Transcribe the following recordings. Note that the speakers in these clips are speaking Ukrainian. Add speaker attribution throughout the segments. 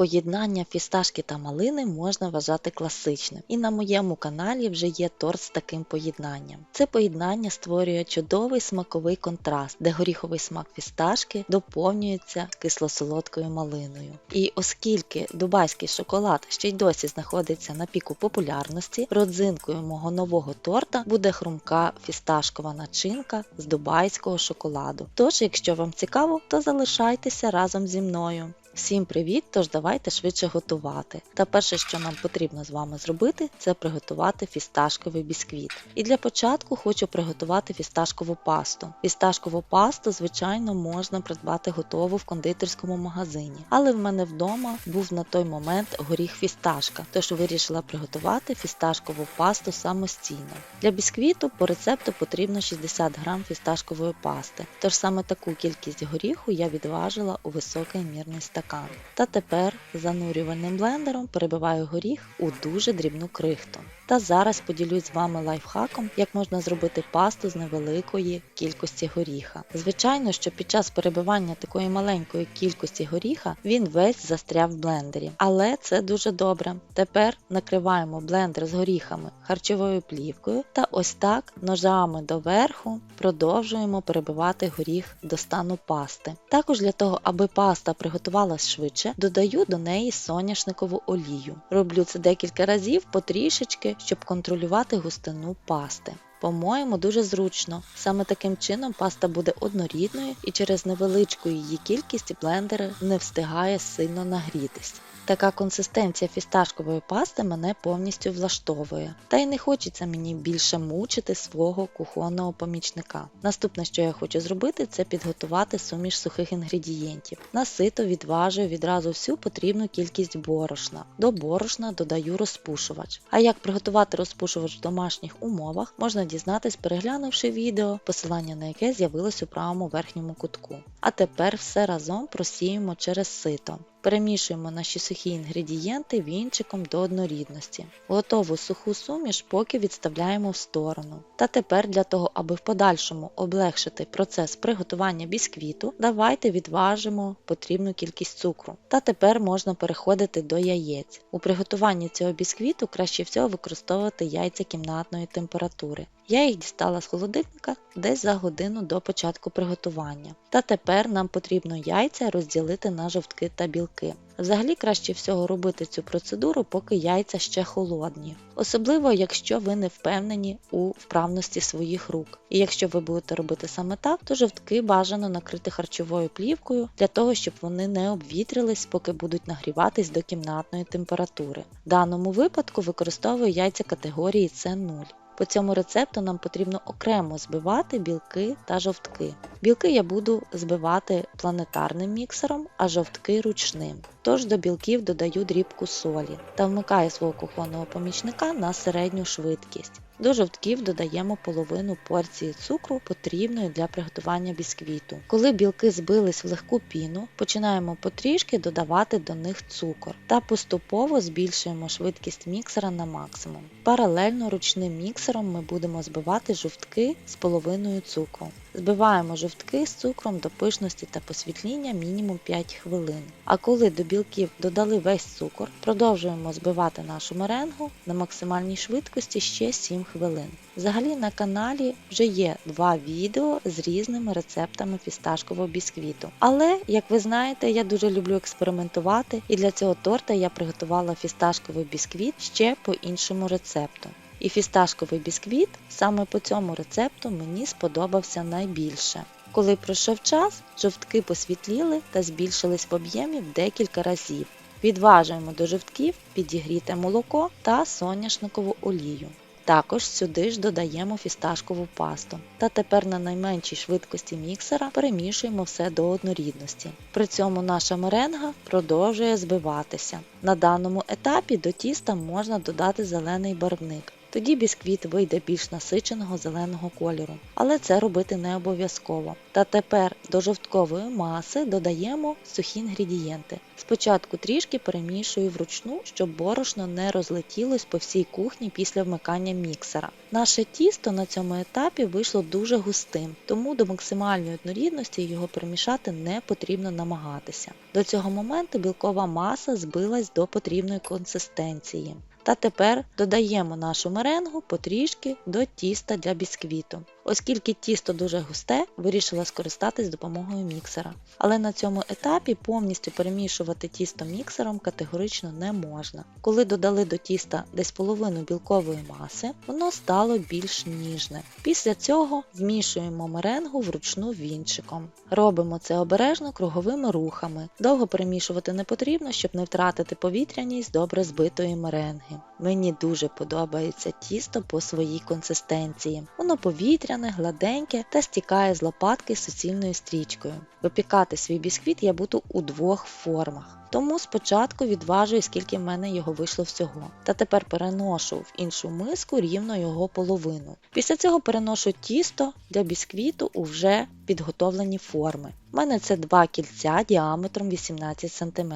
Speaker 1: Поєднання фісташки та малини можна вважати класичним, і на моєму каналі вже є торт з таким поєднанням. Це поєднання створює чудовий смаковий контраст, де горіховий смак фісташки доповнюється кисло-солодкою малиною. І оскільки дубайський шоколад ще й досі знаходиться на піку популярності, родзинкою мого нового торта буде хрумка фісташкова начинка з дубайського шоколаду. Тож, якщо вам цікаво, то залишайтеся разом зі мною. Всім привіт! Тож давайте швидше готувати. Та перше, що нам потрібно з вами зробити, це приготувати фісташковий бісквіт. І для початку хочу приготувати фісташкову пасту. Фісташкову пасту, звичайно, можна придбати готову в кондитерському магазині, але в мене вдома був на той момент горіх фісташка, тож вирішила приготувати фісташкову пасту самостійно. Для бісквіту по рецепту потрібно 60 г фісташкової пасти, тож саме таку кількість горіху я відважила у високий мірний стакан. Та тепер занурювальним блендером перебиваю горіх у дуже дрібну крихту. Та зараз поділюсь з вами лайфхаком, як можна зробити пасту з невеликої кількості горіха. Звичайно, що під час перебивання такої маленької кількості горіха він весь застряв в блендері, але це дуже добре. Тепер накриваємо блендер з горіхами харчовою плівкою та ось так ножами доверху продовжуємо перебивати горіх до стану пасти. Також для того, аби паста приготувалась швидше, додаю до неї соняшникову олію. Роблю це декілька разів потрішечки, щоб контролювати густину пасти. По-моєму, дуже зручно. Саме таким чином паста буде однорідною і через невеличку її кількість блендер не встигає сильно нагрітись. Така консистенція фісташкової пасти мене повністю влаштовує, та й не хочеться мені більше мучити свого кухонного помічника. Наступне, що я хочу зробити, це підготувати суміш сухих інгредієнтів. Насито відважую відразу всю потрібну кількість борошна. До борошна додаю розпушувач. А як приготувати розпушувач в домашніх умовах, можна дізнатись, переглянувши відео, посилання на яке з'явилось у правому верхньому кутку. А тепер все разом просіємо через сито. Перемішуємо наші сухі інгредієнти вінчиком до однорідності. Готову суху суміш поки відставляємо в сторону. Та тепер для того, аби в подальшому облегшити процес приготування бісквіту, давайте відважимо потрібну кількість цукру. Та тепер можна переходити до яєць. У приготуванні цього бісквіту краще всього використовувати яйця кімнатної температури. Я їх дістала з холодильника десь за годину до початку приготування. Та тепер нам потрібно яйця розділити на жовтки та білки. Взагалі краще всього робити цю процедуру, поки яйця ще холодні, особливо якщо ви не впевнені у вправності своїх рук. І якщо ви будете робити саме так, то жовтки бажано накрити харчовою плівкою для того, щоб вони не обвітрились, поки будуть нагріватись до кімнатної температури. В даному випадку використовую яйця категорії С0. По цьому рецепту нам потрібно окремо збивати білки та жовтки. Білки я буду збивати планетарним міксером, а жовтки ручним. Тож до білків додаю дрібку солі та вмикаю свого кухонного помічника на середню швидкість. До жовтків додаємо половину порції цукру, потрібної для приготування бісквіту. Коли білки збились в легку піну, починаємо потрішки додавати до них цукор та поступово збільшуємо швидкість міксера на максимум. Паралельно ручним міксером ми будемо збивати жовтки з половиною цукру. Збиваємо жовтки з цукром до пишності та посвітління мінімум 5 хвилин. А коли до білків додали весь цукор, продовжуємо збивати нашу меренгу на максимальній швидкості ще 7 хвилин. Взагалі на каналі вже є два відео з різними рецептами фісташкового бісквіту. Але, як ви знаєте, я дуже люблю експериментувати, і для цього торта я приготувала фісташковий бісквіт ще по іншому рецепту. І фісташковий бісквіт саме по цьому рецепту мені сподобався найбільше. Коли пройшов час, жовтки посвітліли та збільшились в об'ємі в декілька разів. Відважуємо до жовтків підігріте молоко та соняшникову олію. Також сюди ж додаємо фісташкову пасту. Та тепер на найменшій швидкості міксера перемішуємо все до однорідності. При цьому наша меренга продовжує збиватися. На даному етапі до тіста можна додати зелений барвник. Тоді бісквіт вийде більш насиченого зеленого кольору, але це робити не обов'язково. Та тепер до жовткової маси додаємо сухі інгредієнти. Спочатку трішки перемішую вручну, щоб борошно не розлетілось по всій кухні після вмикання міксера. Наше тісто на цьому етапі вийшло дуже густим, тому до максимальної однорідності його перемішати не потрібно намагатися. До цього моменту білкова маса збилась до потрібної консистенції. Та тепер додаємо нашу меренгу потрішки до тіста для бісквіту. Оскільки тісто дуже густе, вирішила скористатись допомогою міксера. Але на цьому етапі повністю перемішувати тісто міксером категорично не можна. Коли додали до тіста десь половину білкової маси, воно стало більш ніжне. Після цього змішуємо меренгу вручну вінчиком. Робимо це обережно круговими рухами. Довго перемішувати не потрібно, щоб не втратити повітряність добре збитої меренги. Мені дуже подобається тісто по своїй консистенції. Воно повітряне, гладеньке та стікає з лопатки суцільною стрічкою. Випікати свій бісквіт я буду у двох формах. Тому спочатку відважую, скільки в мене його вийшло всього. Та тепер переношу в іншу миску рівно його половину. Після цього переношу тісто для бісквіту у вже підготовлені форми. У мене це два кільця діаметром 18 см.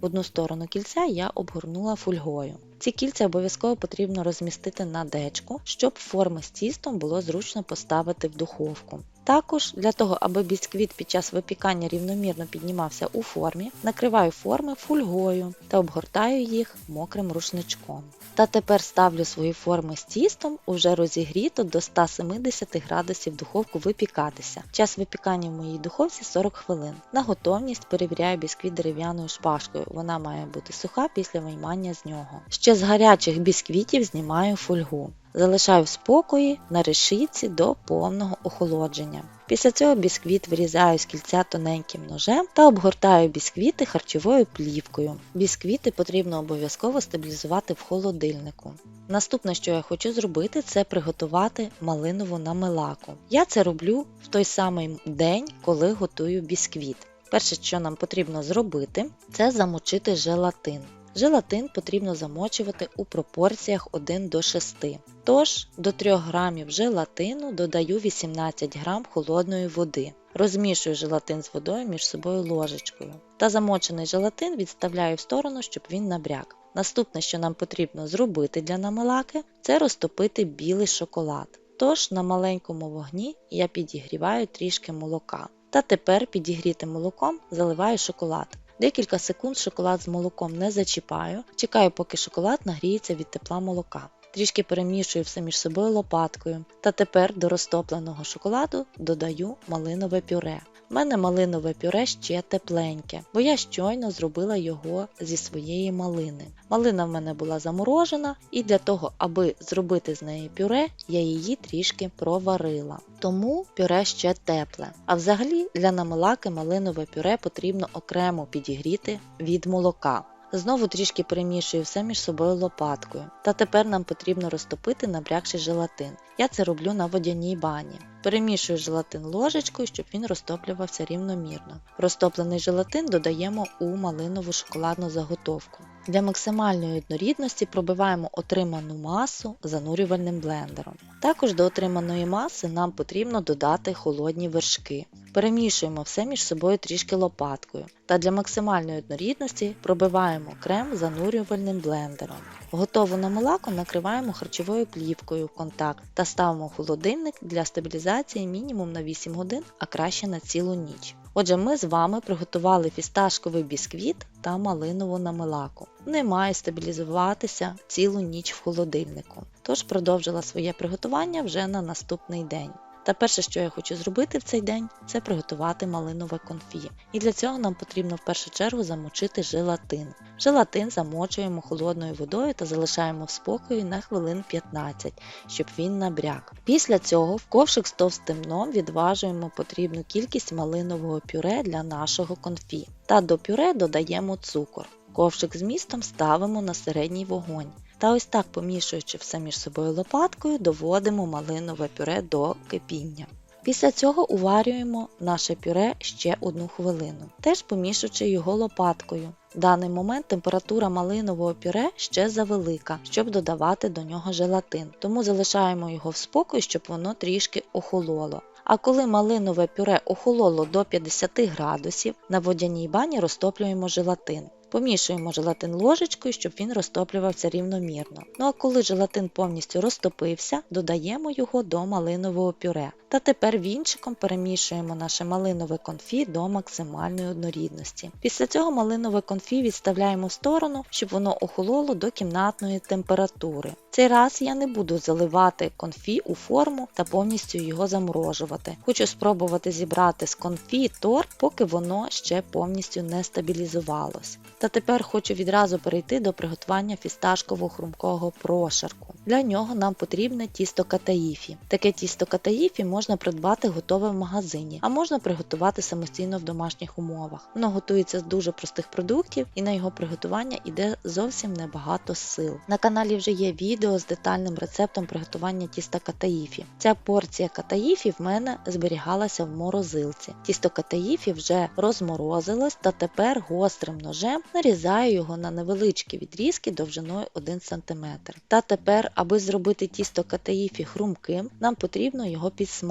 Speaker 1: В одну сторону кільця я обгорнула фольгою. Ці кільця обов'язково потрібно розмістити на дечку, щоб форми з тістом було зручно поставити в духовку. Також для того, аби бісквіт під час випікання рівномірно піднімався у формі, накриваю форми фольгою та обгортаю їх мокрим рушничком. Та тепер ставлю свої форми з тістом уже розігріто до 170 градусів духовку випікатися. Час випікання в моїй духовці 40 хвилин. На готовність перевіряю бісквіт дерев'яною шпажкою. Вона має бути суха після виймання з нього. Ще з гарячих бісквітів знімаю фольгу. Залишаю в спокої на решітці до повного охолодження. Після цього бісквіт вирізаю з кільця тоненьким ножем та обгортаю бісквіти харчовою плівкою. Бісквіти потрібно обов'язково стабілізувати в холодильнику. Наступне, що я хочу зробити, це приготувати малинову намилаку. Я це роблю в той самий день, коли готую бісквіт. Перше, що нам потрібно зробити, це замочити желатин. Желатин потрібно замочувати у пропорціях 1 до 6. Тож до 3 грамів желатину додаю 18 грам холодної води. Розмішую желатин з водою між собою ложечкою. Та замочений желатин відставляю в сторону, щоб він набряк. Наступне, що нам потрібно зробити для намилаки, це розтопити білий шоколад. Тож на маленькому вогні я підігріваю трішки молока. Та тепер підігрітим молоком заливаю шоколад. Декілька секунд шоколад з молоком не зачіпаю, чекаю, поки шоколад нагріється від тепла молока. Трішки перемішую все між собою лопаткою. Та тепер до розтопленого шоколаду додаю малинове пюре. У мене малинове пюре ще тепленьке, бо я щойно зробила його зі своєї малини. Малина в мене була заморожена, і для того, аби зробити з неї пюре, я її трішки проварила. Тому пюре ще тепле. А взагалі для намилаки малинове пюре потрібно окремо підігріти від молока. Знову трішки перемішую все між собою лопаткою. Та тепер нам потрібно розтопити набрякший желатин. Я це роблю на водяній бані. Перемішую желатин ложечкою, щоб він розтоплювався рівномірно. Розтоплений желатин додаємо у малинову шоколадну заготовку. Для максимальної однорідності пробиваємо отриману масу занурювальним блендером. Також до отриманої маси нам потрібно додати холодні вершки. Перемішуємо все між собою трішки лопаткою та для максимальної однорідності пробиваємо крем занурювальним блендером. Готову намилаку накриваємо харчовою плівкою в контакт та ставимо в холодильник для стабілізації мінімум на 8 годин, а краще на цілу ніч. Отже, ми з вами приготували фісташковий бісквіт та малинову намилаку. Не має стабілізуватися цілу ніч в холодильнику, тож продовжила своє приготування вже на наступний день. Та перше, що я хочу зробити в цей день, це приготувати малинове конфі. І для цього нам потрібно в першу чергу замочити желатин. Желатин замочуємо холодною водою та залишаємо в спокої на хвилин 15, щоб він набряк. Після цього в ковшик з товстим дном відважуємо потрібну кількість малинового пюре для нашого конфі. Та до пюре додаємо цукор. Ковшик з містом ставимо на середній вогонь. Та ось так, помішуючи все між собою лопаткою, доводимо малинове пюре до кипіння. Після цього уварюємо наше пюре ще одну хвилину, теж помішуючи його лопаткою. В даний момент температура малинового пюре ще завелика, щоб додавати до нього желатин, тому залишаємо його в спокій, щоб воно трішки охололо. А коли малинове пюре охололо до 50 градусів, на водяній бані розтоплюємо желатин. Помішуємо желатин ложечкою, щоб він розтоплювався рівномірно. Ну а коли желатин повністю розтопився, додаємо його до малинового пюре. Та тепер вінчиком перемішуємо наше малинове конфі до максимальної однорідності. Після цього малинове конфі відставляємо в сторону, щоб воно охололо до кімнатної температури. Цей раз я не буду заливати конфі у форму та повністю його заморожувати. Хочу спробувати зібрати з конфі торт, поки воно ще повністю не стабілізувалось. Та тепер хочу відразу перейти до приготування фісташково-хрумкого прошарку. Для нього нам потрібне тісто катаїфі. Таке тісто катаїфі можна придбати готове в магазині, а можна приготувати самостійно в домашніх умовах. Воно готується з дуже простих продуктів і на його приготування йде зовсім небагато сил. На каналі вже є відео з детальним рецептом приготування тіста катаїфі. Ця порція катаїфі в мене зберігалася в морозилці. Тісто катаїфі вже розморозилось та тепер гострим ножем нарізаю його на невеличкі відрізки довжиною 1 см. Та тепер, аби зробити тісто катаїфі хрумким, нам потрібно його підсмажити.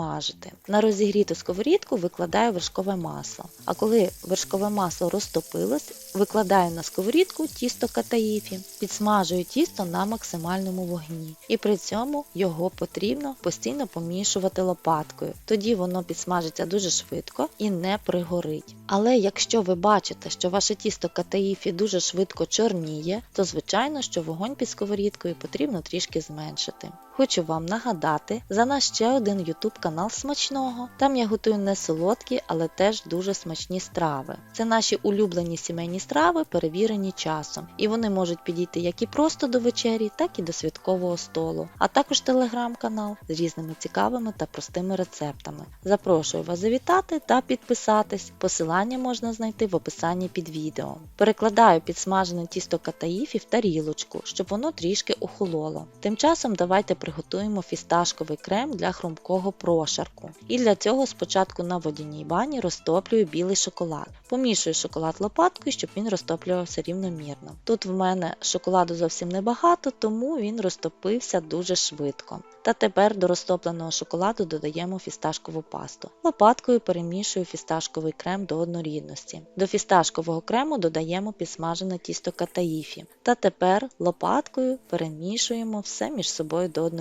Speaker 1: На розігріту сковорідку викладаю вершкове масло. А коли вершкове масло розтопилось, викладаю на сковорідку тісто катаїфі, підсмажую тісто на максимальному вогні. І при цьому його потрібно постійно помішувати лопаткою. Тоді воно підсмажиться дуже швидко і не пригорить. Але якщо ви бачите, що ваше тісто катаїфі дуже швидко чорніє, то звичайно, що вогонь під сковорідкою потрібно трішки зменшити. Хочу вам нагадати за наш ще один YouTube канал смачного. Там я готую не солодкі, але теж дуже смачні страви. Це наші улюблені сімейні страви, перевірені часом, і вони можуть підійти як і просто до вечері, так і до святкового столу, а також телеграм-канал з різними цікавими та простими рецептами. Запрошую вас завітати та підписатись. Посилання можна знайти в описанні під відео. Перекладаю підсмажене тісто катаїфі в тарілочку, щоб воно трішки охололо. Тим часом давайте приготуємо фісташковий крем для хрумкого прошарку. І для цього спочатку на водяній бані розтоплюю білий шоколад. Помішую шоколад лопаткою, щоб він розтоплювався рівномірно. Тут в мене шоколаду зовсім небагато, тому він розтопився дуже швидко. Та тепер до розтопленого шоколаду додаємо фісташкову пасту. Лопаткою перемішую фісташковий крем до однорідності. До фісташкового крему додаємо підсмажене тісто катаїфі. Та тепер лопаткою перемішуємо все між собою до однорідності.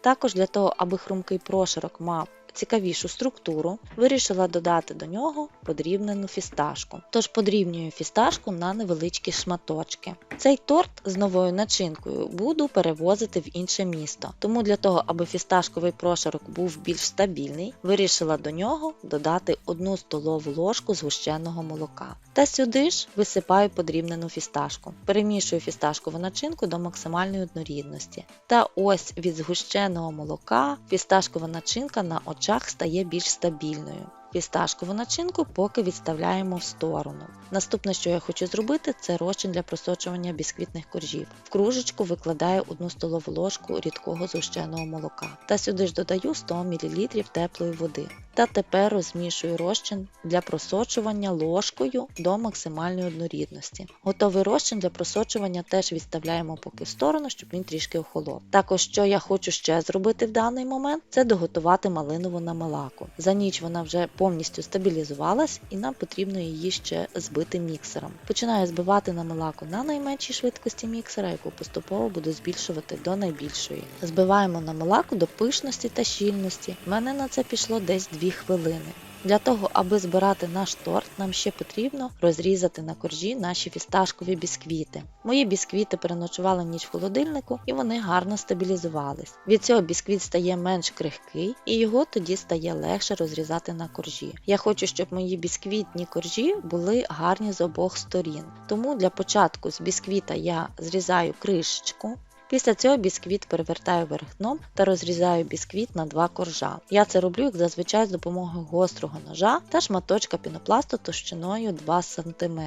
Speaker 1: Також для того, аби хрумкий прошарок мав цікавішу структуру, вирішила додати до нього подрібнену фісташку. Тож подрібнюю фісташку на невеличкі шматочки. Цей торт з новою начинкою буду перевозити в інше місто. Тому для того, аби фісташковий прошарок був більш стабільний, вирішила до нього додати 1 столову ложку згущеного молока. Та сюди ж висипаю подрібнену фісташку. Перемішую фісташкову начинку до максимальної однорідності. Та ось від згущеного молока фісташкова начинка на очах стає більш стабільною. Фісташкову начинку поки відставляємо в сторону. Наступне, що я хочу зробити, це розчин для просочування бісквітних коржів. В кружечку викладаю 1 столову ложку рідкого згущеного молока. Та сюди ж додаю 100 мл теплої води. Та тепер розмішую розчин для просочування ложкою до максимальної однорідності. Готовий розчин для просочування теж відставляємо поки в сторону, щоб він трішки охолов. Також, що я хочу ще зробити в даний момент, це доготувати малинову намалаку. За ніч вона вже повністю стабілізувалась і нам потрібно її ще збити міксером. Починаю збивати на мелаку на найменшій швидкості міксера, яку поступово буду збільшувати до найбільшої. Збиваємо на мелаку до пишності та щільності. У мене на це пішло десь 2 хвилини. Для того, аби збирати наш торт, нам ще потрібно розрізати на коржі наші фісташкові бісквіти. Мої бісквіти переночували ніч в холодильнику і вони гарно стабілізувались. Від цього бісквіт стає менш крихкий і його тоді стає легше розрізати на коржі. Я хочу, щоб мої бісквітні коржі були гарні з обох сторін. Тому для початку з бісквіта я зрізаю кришечку. Після цього бісквіт перевертаю вверх дном та розрізаю бісквіт на два коржа. Я це роблю, як зазвичай, з допомогою гострого ножа та шматочка пінопласту товщиною 2 см.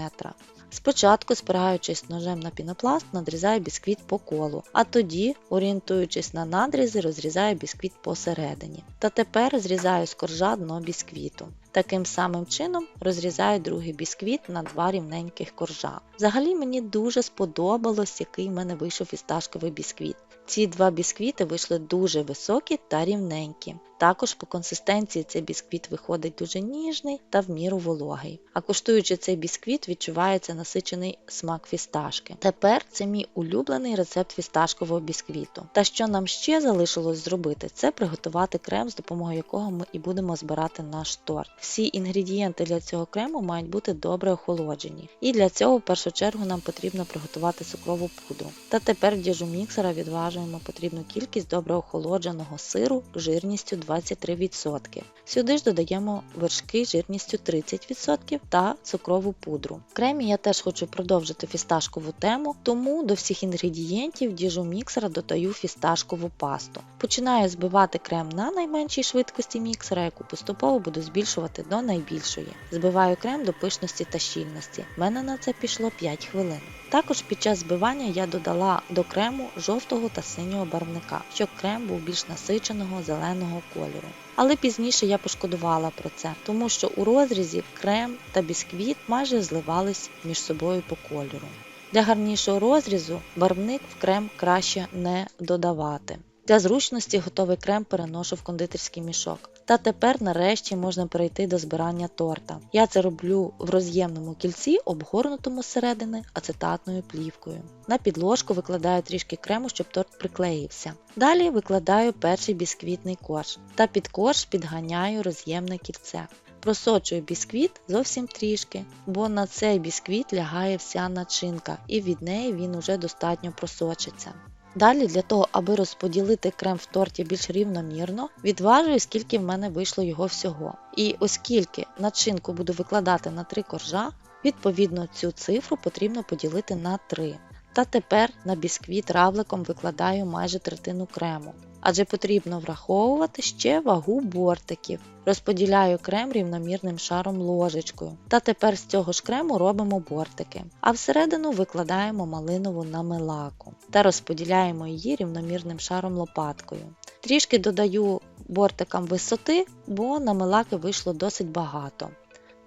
Speaker 1: Спочатку, спираючись ножем на пінопласт, надрізаю бісквіт по колу, а тоді, орієнтуючись на надрізи, розрізаю бісквіт посередині. Та тепер зрізаю з коржа дно бісквіту. Таким самим чином розрізаю другий бісквіт на два рівненьких коржа. Взагалі мені дуже сподобалось, який в мене вийшов фісташковий бісквіт. Ці два бісквіти вийшли дуже високі та рівненькі. Також по консистенції цей бісквіт виходить дуже ніжний та в міру вологий. А куштуючи цей бісквіт, відчувається насичений смак фісташки. Тепер це мій улюблений рецепт фісташкового бісквіту. Та що нам ще залишилось зробити, це приготувати крем, з допомогою якого ми і будемо збирати наш торт. Всі інгредієнти для цього крему мають бути добре охолоджені. І для цього в першу чергу нам потрібно приготувати цукрову пудру. Та тепер в діжу міксера відважуємо потрібну кількість добре охолодженого сиру жирністю 23%. Сюди ж додаємо вершки жирністю 30% та цукрову пудру. В кремі я теж хочу продовжити фісташкову тему, тому до всіх інгредієнтів діжу міксера додаю фісташкову пасту. Починаю збивати крем на найменшій швидкості міксера, яку поступово буду збільшувати до найбільшої. Збиваю крем до пишності та щільності. В мене на це пішло 5 хвилин. Також під час збивання я додала до крему жовтого та синього барвника, щоб крем був більш насиченого зеленого кольору. Але пізніше я пошкодувала про це, тому що у розрізі крем та бісквіт майже зливались між собою по кольору. Для гарнішого розрізу барвник в крем краще не додавати. Для зручності готовий крем переношу в кондитерський мішок. Та тепер нарешті можна перейти до збирання торта. Я це роблю в роз'ємному кільці, обгорнутому зсередини ацетатною плівкою. На підложку викладаю трішки крему, щоб торт приклеївся. Далі викладаю перший бісквітний корж та під корж підганяю роз'ємне кільце. Просочую бісквіт зовсім трішки, бо на цей бісквіт лягає вся начинка і від неї він уже достатньо просочиться. Далі для того, аби розподілити крем в торті більш рівномірно, відважую, скільки в мене вийшло його всього. І оскільки начинку буду викладати на 3 коржа, відповідно цю цифру потрібно поділити на 3. Та тепер на бісквіт равликом викладаю майже третину крему, адже потрібно враховувати ще вагу бортиків. Розподіляю крем рівномірним шаром ложечкою. Та тепер з цього ж крему робимо бортики, а всередину викладаємо малинову намилаку та розподіляємо її рівномірним шаром лопаткою. Трішки додаю бортикам висоти, бо намилаки вийшло досить багато.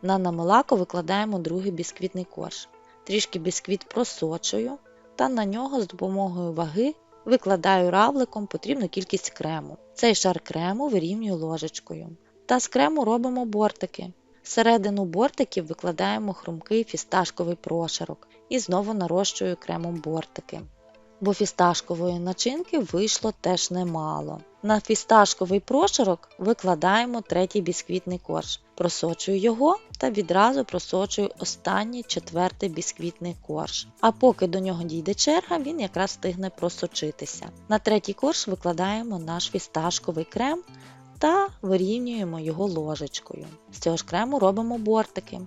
Speaker 1: На намилаку викладаємо другий бісквітний корж. Трішки бісквіт просочую та на нього з допомогою ваги викладаю равликом потрібну кількість крему. Цей шар крему вирівнюю ложечкою. Та з крему робимо бортики. Всередину бортиків викладаємо хрумкий фісташковий прошарок і знову нарощую кремом бортики. Бо фісташкової начинки вийшло теж немало. На фісташковий прошарок викладаємо третій бісквітний корж. Просочую його та відразу просочую останній четвертий бісквітний корж. А поки до нього дійде черга, він якраз встигне просочитися. На третій корж викладаємо наш фісташковий крем та вирівнюємо його ложечкою. З цього ж крему робимо бортики.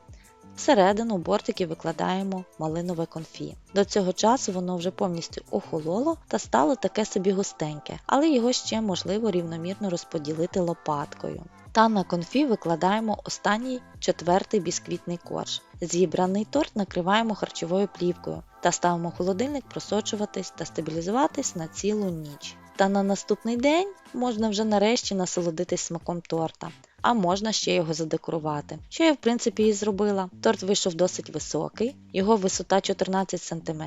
Speaker 1: Всередину бортиків викладаємо малинове конфі. До цього часу воно вже повністю охололо та стало таке собі густеньке, але його ще можливо рівномірно розподілити лопаткою. Та на конфі викладаємо останній четвертий бісквітний корж. Зібраний торт накриваємо харчовою плівкою та ставимо холодильник просочуватись та стабілізуватись на цілу ніч. Та на наступний день можна вже нарешті насолодитись смаком торта, а можна ще його задекорувати. Що я в принципі і зробила. Торт вийшов досить високий, його висота 14 см,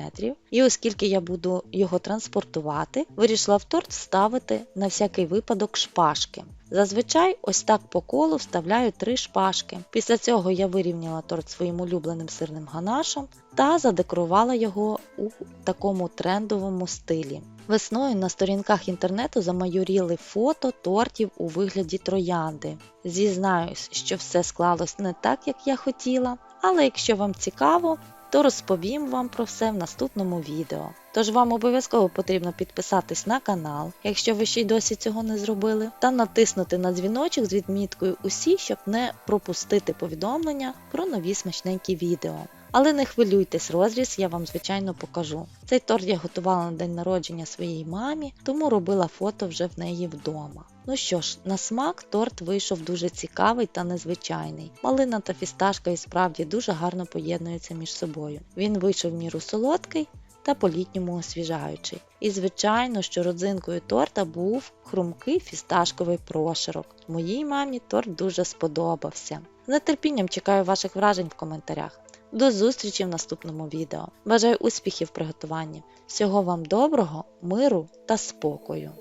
Speaker 1: і оскільки я буду його транспортувати, вирішила в торт вставити на всякий випадок шпажки. Зазвичай ось так по колу вставляю три шпажки. Після цього я вирівняла торт своїм улюбленим сирним ганашем та задекорувала його у такому трендовому стилі. Весною на сторінках інтернету замайоріли фото тортів у вигляді троянди. Зізнаюсь, що все склалось не так, як я хотіла, але якщо вам цікаво, то розповім вам про все в наступному відео. Тож вам обов'язково потрібно підписатись на канал, якщо ви ще й досі цього не зробили, та натиснути на дзвіночок з відміткою усі, щоб не пропустити повідомлення про нові смачненькі відео. Але не хвилюйтесь, розріз я вам звичайно покажу. Цей торт я готувала на день народження своїй мамі, тому робила фото вже в неї вдома. Ну що ж, на смак торт вийшов дуже цікавий та незвичайний. Малина та фісташка і справді дуже гарно поєднуються між собою. Він вийшов в міру солодкий та по-літньому освіжаючий. І звичайно, що родзинкою торта був хрумкий фісташковий проширок. Моїй мамі торт дуже сподобався. З нетерпінням чекаю ваших вражень в коментарях. До зустрічі в наступному відео. Бажаю успіхів в приготуванні. Всього вам доброго, миру та спокою!